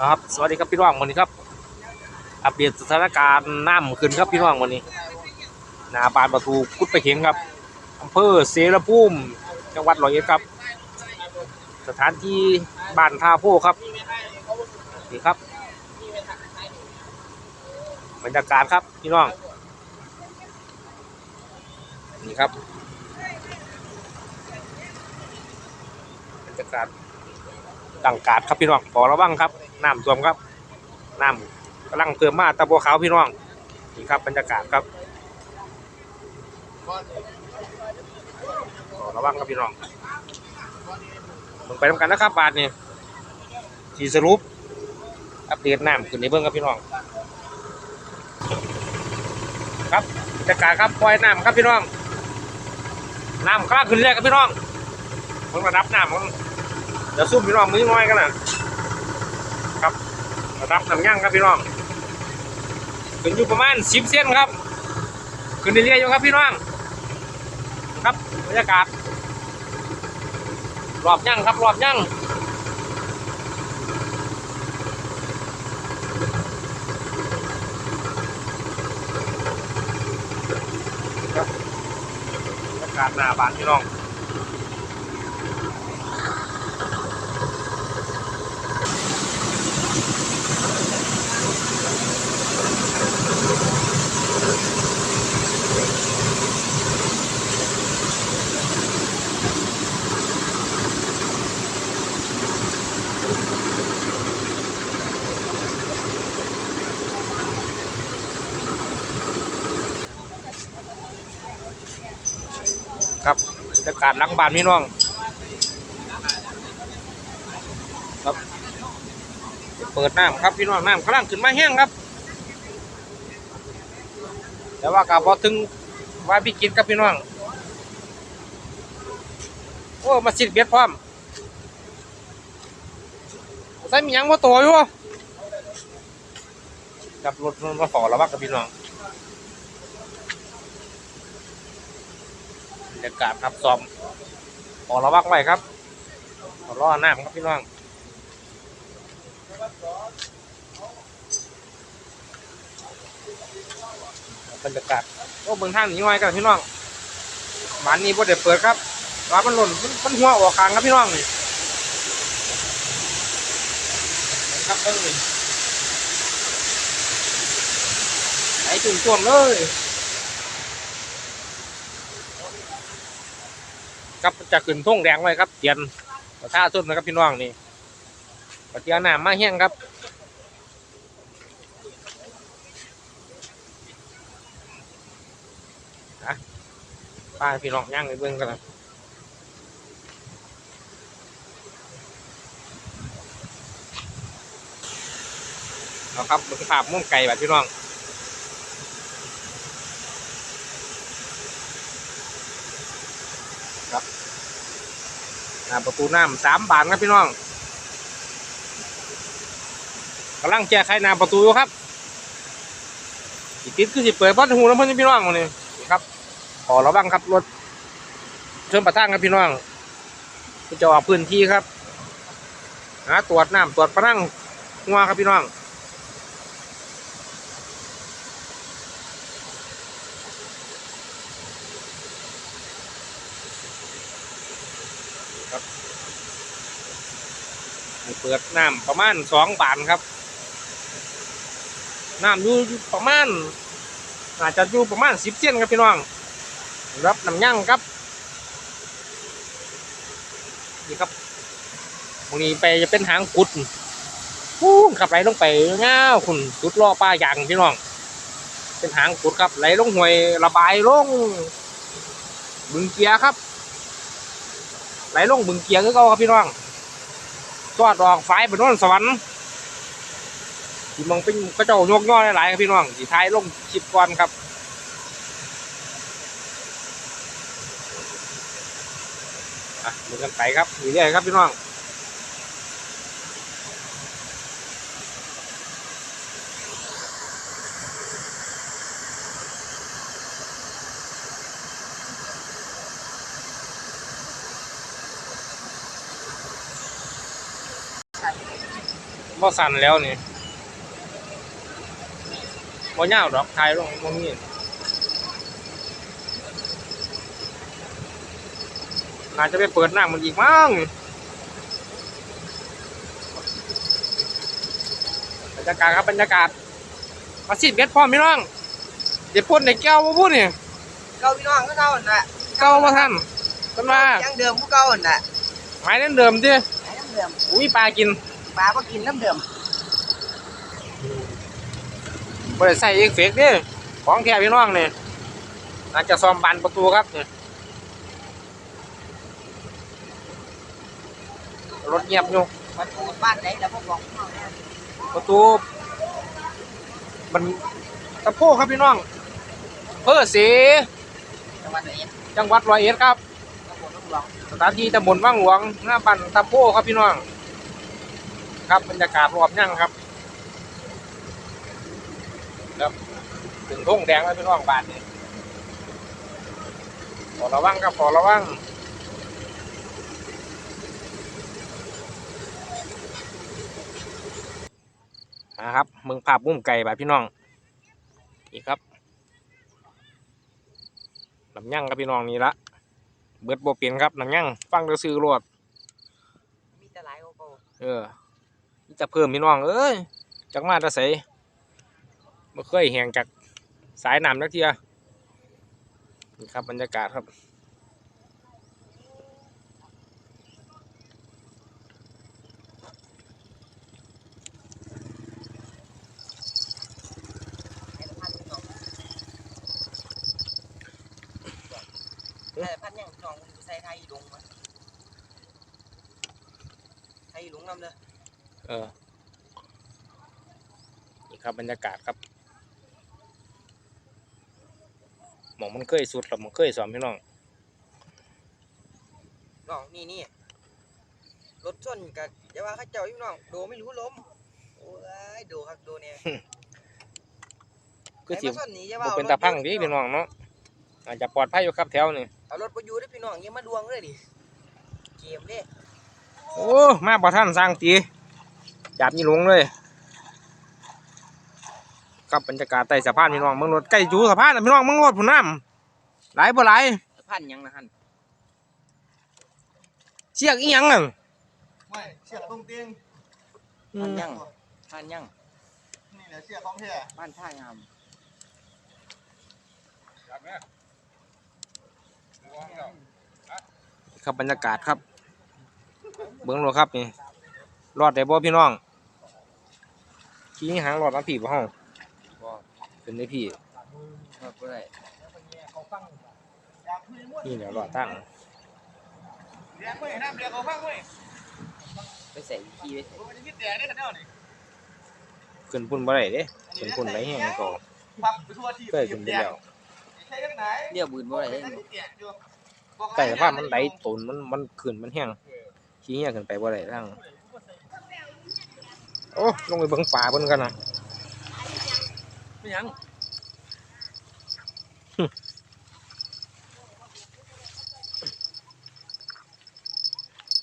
ครับสวัสดีครับพี่น้องวันนี้ครับอัปเดตสถานการณ์น้ำขึ้นครับพี่น้องวันนี้นาบานประตูกุดไปเข็งครับอำเภอเสรภูมิจังหวัดร้อยเอ็ดครับ สถานที่บ้านท่าโพครับนี่ครับบรรยากาศครับพี่น้องนี่ครับบรรยากาศดังกาดครับพี่น้องขอระวังครับ น้ำท่วมครับน้ำกำลังเพิ่มมาตะบัวขาวพี่น้องนี่ครับบรรยากาศครับขอระวังครับพี่น้องลงไปทำกันนะครับบาทนี่สีสรุปอัปเดตน้ำขึ้นในเบื้องครับพี่น้อง ครับบรรยากาศครับปล่อยน้ำครับพี่น้องน้ำกล้าขึ้นเรื่อยครับพี่น้องเพิ่งระดับน้ำของเดี๋ยวซุ่มพี่น้องมือน้อยกันนะครับ ระดับน้ำย่างครับพี่น้องขึ้นอยู่ประมาณสิบเซนครับขึ้นเรื่อยๆอยู่ครับพี่น้อง ครับบรรยากาศรอบย่างครับรอบย่างครับบรรยากาศหน้าบ้านพี่น้องาศหลังบ้านพี่น้องครับ เปิดน้ำครับพี่น้องน้ำกำลังขึ้นมาแห้งครับ แต่ว่ากาบอถึงว่าพี่กินครับพี่น้องโอ้มาสิเบียดพร้อมใส่มีหยังมาตัวอยู่วะกับรถมาขอระวังกับพี่น้อง บรรยากาศครับซ้อมขอระวังไว้ครับขอรอหน้ำครับพี่น้องบรรยากาศโอ้เบื้องทางนี้ไว้กันพี่น้องบ้านนี้บ่ได้เปิดครับว่ามันหล่นมันมันหัวออกคางครับพี่น้องนี่ครับเพิ่งนี่ไหลจุ่มช่วงเลย ครับ จะขึ้นทุ่งแดงไว้ครับเตียนประชาชนนะครับพี่น้องนี่ปฏิยาน้ำมาแห้งครับป้าพี่น้องย่างในเบื้องกันนะเอาครับมันภาพมุมไก่แบบพี่น้อง ประตูน้ำสามบานครับพี่น้องกำลังแก้ไขน้ำประตูอยู่ครับสิติดคือสิเปิดบ้านหูแล้วเพื่อนพี่น้องคนนี้ครับขอระวังครับรถเชิญประทางครับพี่น้องจะออกพื้นที่ครับหาตรวจน้ำตรวจประนั่งงัวครับพี่น้อง เปิดน้ำประมาณสองบานครับน้ำอยู่ประมาณอาจจะอยู่ประมาณสิบเซนครับพี่น้องรับน้ำยั่งครับนี่ครับตรงนี้ไปจะเป็นหางกุดปูนขับไหลลงไปเงาคุณสุดล่อป้าอย่างพี่น้อง เป็นหางกุดครับไหลลงห่วยระบายลงบึงเกียร์ครับ ไหลลงบึงเกียร์ก็เก่าครับพี่น้อง ตอดออกไฟบนนนสวรรค์ที่มองเป็นกระเจ้ายกย่อหลายๆครับพี่น้องสีท้ายลงคลิปก่อนครับอะมือกันไปครับอยู่เรื่อยครับพี่น้อง บ่สั่นแล้วนี่บ่ยาวดอกถ่ายลงบ่มีน่าจะไปเปิดหน้ามันอีกมั้งบรรยากาศครับบรรยากาศ มาสิเบ็ดพร้อมพี่น้อง เดี๋ยวพ่นในแก้วมาพูดนี่เก่าพี่น้องก็เก่าหั่นน่ะเก้ามาท่านต้นว่ายังเดิมผู้เก่าหั่นน่ะไม้นั่นเดิมดิไอ้น้ำเดิมอุ้ยปลากิน ปลาก็กินน้ำเดิมบ่ได้ใส่เอฟเฟกต์เดิของแท้พี่น้องนี่น่าจะซ่อมบานประตูครับนี่รถเงียบอยู่มันปูบ้านไหนแล้วพวกบอกพี่น้องเนี่ยประตู มันตะโพครับพี่น้องเพื่อเสีจังหวัดไหนจังหวัดร้อยเอ็ดครับตำบลน้ำหลวงสถานที่ตำบลว่างหลวงหน้าบ้านตะโพครับพี่น้อง ครับบรรยากาศรอบยั่งครับครับถึงทุ่งแดงแล้วพี่น้องบ้านนี่ขอระวังครับขอระวังนะครับมึงภาพมุมไก่แบบพี่น้องอีกครับลำยั่งครับพี่น้องนี่ละเบิดบ่เปลี่ยนครับหนังยังฟังเดือซื้อรวดมีแต่หลายโอ้โหเออนี่ จะเพิ่มพี่น้องเอ้ยจักมาแตะใสบ่เคยแหงจากสายน้ำนักเทียนี่ครับบรรยากาศครับแต่พันยังพี่น้องใส่ไทยลงมาไทยลงน้ำเลย เออนี่ครับบรรยากาศครับหมองมันเคยสุดหรอมันเคยสอนพี่น้องน้องนี่นี่รถชนกับอย่าว่าเข้าเจ้าพี่น้องโดไม่รู้ล้มโอ้ยโดครับโดเนี่ยคือสิไอ้มาชนนี่อย่าบ่ว่าเป็นตาพังดีพี่น้องเนาะอาจจะปลอดภัยอยู่ครับแถวนี่เอารถไปอยู่ได้พี่น้องอย่ามาดวงเลยดิเกมเด้โอ้มาบ่ท่านสร้างตี จับนี่ลงเลยครับบรรยากาศใต้สะพานพี่น้องเมืองรถใกล้จูสะพานน่ะพี่น้องเมืองรถผู้น้ำหลายบ่หลายพันยังนะฮันเชือกอีหยังน่ะไม่เชือกตรงเตียงอืพันมยังพันยังนี่แหละเชือกของแท้บ้านท่างามครับบรรยากาศครับ เบิ่งรถครับนี่รอดได้บ่พี่น้อง ขี่หางรอดมาพี่บ่เฮาบ่เป็นได้พี่ครับบ่ได้นี่เดี๋ยวรอดตั้งเรียกเว้ยน้ำเรียกเขาฟังเว้ยไปใส่ขี้ไปใส่โอ้ยนี่แต่ได้กันเนาะนี่ขึ้นพุ่นบ่ได้เด้ขึ้นพุ่นได้แฮงก็พับไปทั่วที่เคยขึ้นไปแล้วใช้กันไหนเรียกบืนบ่ได้ใช้เด้กันที่แตกอยู่ใต้สะพานมันไหลตนมันมันขึ้นมันแห้งขี่เหี้ยขึ้นไปบ่ได้ทาง โอ้ลงไปเบิ่งป่าเพิ่นกันนะไม่ยัง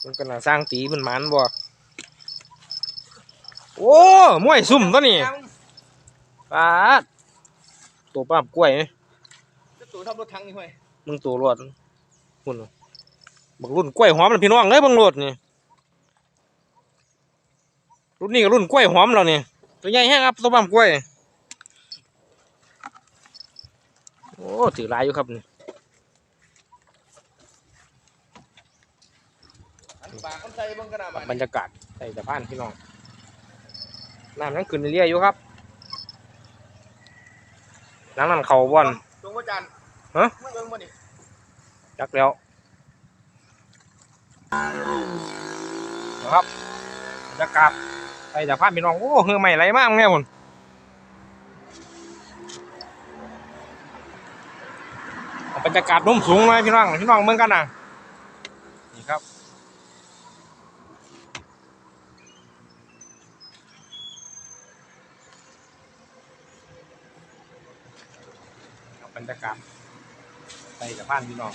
เพิ่นกันน่ะสร้างตีเพิ่นหมานบ่โอ้มวยซุ่มตัวนี้ปาดตัวป้าบกล้วยนี่จะตู่ทำรถทังนี่เว้ยมึงตัวรวดพุ่นน่ะบักรุ่นกล้วยหอมน่ะพี่น้องเอ้ยเบังรวดนี่ รุ่นนี้ก็รุ่นกล้วยหอมแล้วนี่ตัวใหญ่แฮงครับตัวป้าบกล้วย โอ้ถือหลายอยู่ครับนี่อันปากคนใส่เบิ่งกันหน่ะบรรยากาศใส่สะพานพี่น้องน้ำยังขึ้นเรื่อยๆอยู่ครับน้ำนั่นเขาบ่อนตรงว่าจันฮะเบิ่งบ่นี่จักแล้วนะครับบรรยากาศ ใส่สะพานพี่น้อง โอ้เฮือใหม่ไหลมากแน่พุ่นเอาบรรยากาศนุ่มสูงเลยพี่น้อง พี่น้องเมืองกันนะนี่ครับบรรยากาศไปกับบ้านพี่น้อง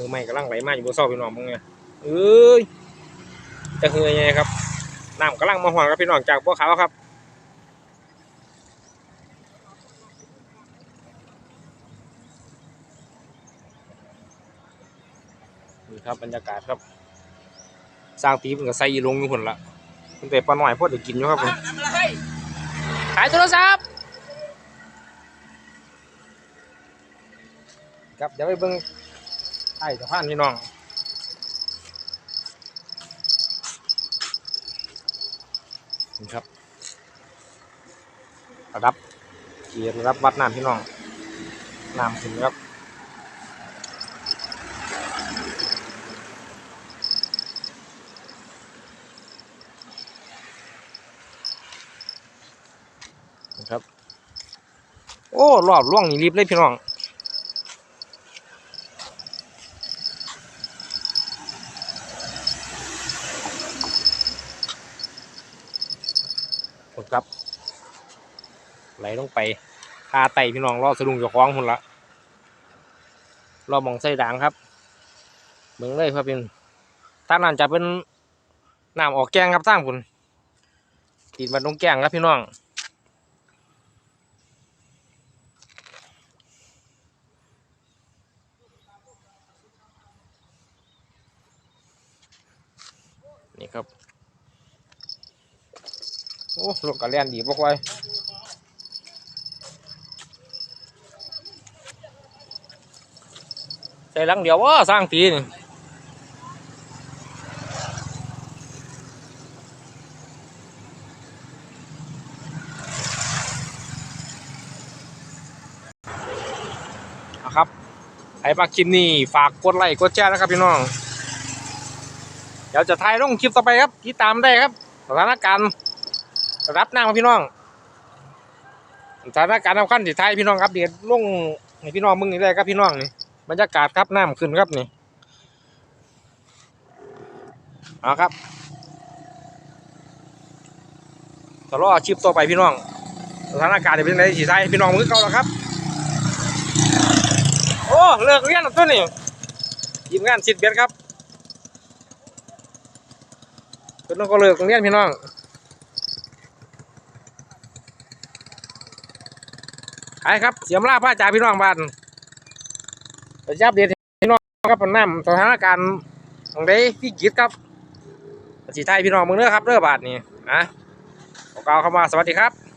คือไม่กำลังไหลมาอยู่บนซอกพี่น้องมึงเนี่ยเอ้ยจะคือยังไงครับน้ำกำลังมาหวานครับพี่น้องจากบัวขาวครับนี่ครับบรรยากาศครับ สร้างตีมันก็ใส่อีลงอยู่คนละมันแต่ปลาหน่อยพอจะกินอยู่ครับผมขายโทรศัพท์ครับเดี๋ยวไปเบิ่ง ใต้สะพานพี่น้องนี่ครับ ระดับเกียรระดับวัดน้ำพี่น้องน้ำถึงครับนะครับ โอ้รอบล่วงนี่รีบเลยพี่น้อง หมดครับ ไหลลงไปคาไตพี่น้องรอสะดุ้งจะคล้องหุ่นละรอมองไส้ด่างครับเบิ่งเลยครับเป็นทางนั้นจะเป็นน้ำออกแกงครับทางคุณติดมาตรงแกงครับพี่น้องนี่ครับ โอ้รถกระเลียนดีบ่ค่อย ใส่หลังเดียวว่าสร้างตีนี่เอาครับใครมาคลิปนี้ฝากกดไลค์กดแชร์นะครับพี่น้อง เดี๋ยวจะถ่ายลงคลิปต่อไปครับติดตามได้ครับสถานการณ์รับน้ำพี่น้องสถานการณ์สำคัญที่ไทยพี่น้องครับเดี๋ยวลงให้พี่น้องมึงนี่ได้ครับพี่น้องนี่ บรรยากาศครับน้ำขึ้นครับนี่เอาครับทะเลาะชิปต่อไปพี่น้องสถานการณ์จะเป็นไงสีไทยพี่น้องมือเก่าแล้วครับ โอ้เลิกเรียนแล้วตัวนี้ทีมงานสิทธิ์เบียดครับเพิ่นก็เลิกเรียนพี่น้องไปครับ เสียมลาพระจ่าพี่น้องบ้าน จะยับเดียนพี่น้องครับผมน้ำสถานการณ์ของได้พี่กิจครับสีไทยพี่น้องมึงเด้อครับเด้อบาทนี่นะขอกล่าวคำว่าสวัสดีครับ